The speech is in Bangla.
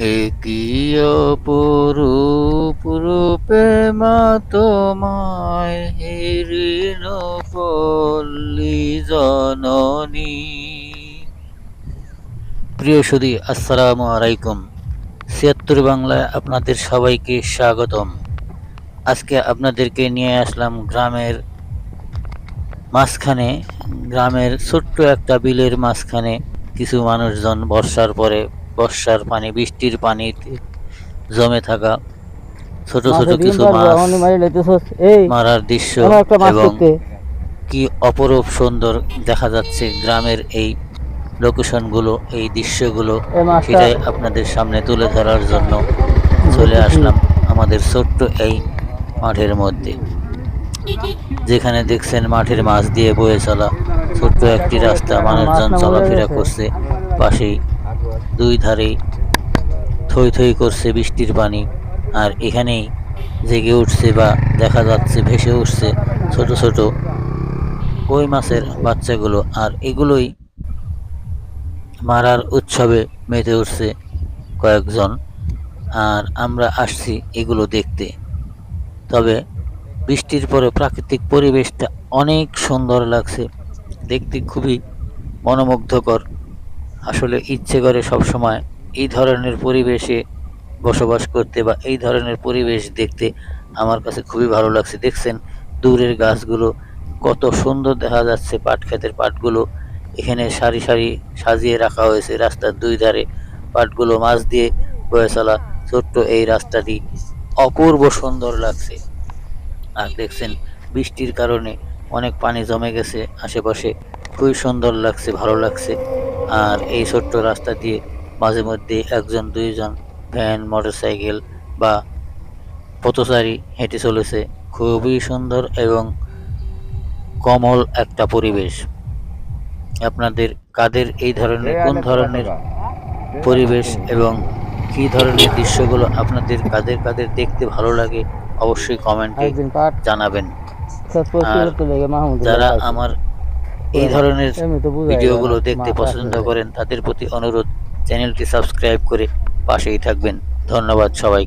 একই অপরূপ রূপে মা তোমায় হেরিন পল্লী জননী। প্রিয় সুদী আসসালামু আলাইকুম। ছিয়াত্তর বাংলায় আপনাদের সবাইকে স্বাগতম। আজকে আপনাদেরকে নিয়ে আসলাম গ্রামের মাঝখানে, গ্রামের ছোট্ট একটা বিলের মাঝখানে কিছু মানুষজন বর্ষার পরে বর্ষার পানি বৃষ্টির পানিতে জমে থাকা ছোট ছোট কিছু মাছ মারার দৃশ্য এবং কি অপরূপ সুন্দর দেখা যাচ্ছে গ্রামের এই লোকেশনগুলো এই দৃশ্যগুলো সেটাই আপনাদের সামনে তুলে ধরার জন্য চলে আসলাম আমাদের ছোট্ট এই মাঠের মধ্যে যেখানে দেখছেন মাঠের মাছ দিয়ে বয়ে চলা ছোট্ট একটি রাস্তা মানুষজন চলাফেরা করছে পাশেই দুই ধারেই থই থই করছে বৃষ্টির পানি, আর এখানেই জেগে উঠছে বা দেখা যাচ্ছে ভেসে উঠছে ছোট ছোট কই মাছের বাচ্চাগুলো, আর এগুলোই মারার উৎসবে মেতে উঠছে কয়েকজন, আর আমরা আসছি এগুলো দেখতে। তবে বৃষ্টির পরে প্রাকৃতিক পরিবেশটা অনেক সুন্দর লাগছে, দেখতে খুবই মনোমুগ্ধকর। আসলে ইচ্ছে করে সব সময় এই ধরনের পরিবেশে বসবাস করতে বা এই ধরনের পরিবেশ দেখতে আমার কাছে খুবই ভালো লাগছে। দেখছেন দূরের গাছগুলো, কত সুন্দর দেখা যাচ্ছে পাট ক্ষেতের পাটগুলো। এখানে সারি সারি সাজিয়ে রাখা হয়েছে রাস্তার দুই ধারে। পাটগুলো মাছ দিয়ে বয়ে চলা ছোট্ট এই রাস্তাটি অপূর্ব সুন্দর লাগছে। আর দেখছেন বৃষ্টির কারণে অনেক পানি জমে গেছে আশেপাশে। খুবই সুন্দর লাগছে, ভালো লাগছে। আর এই ছোট্ট রাস্তা দিয়ে মাঝে মধ্যে একজন দুইজন ভ্যান মোটরসাইকেল বা পথচারী হেঁটে চলেছে। খুবই সুন্দর এবং কমল একটা পরিবেশ। আপনাদের কাদের এই ধরনের কোন ধরনের পরিবেশ এবং কি ধরনের দৃশ্যগুলো আপনাদের কাদের কাদের দেখতে ভালো লাগে অবশ্যই কমেন্টে জানাবেন। আর যারা আমার এই ধরনের ভিডিওগুলো দেখতে পছন্দ করেন তাদের প্রতি অনুরোধ চ্যানেলটি সাবস্ক্রাইব করে পাশেই থাকবেন। ধন্যবাদ সবাই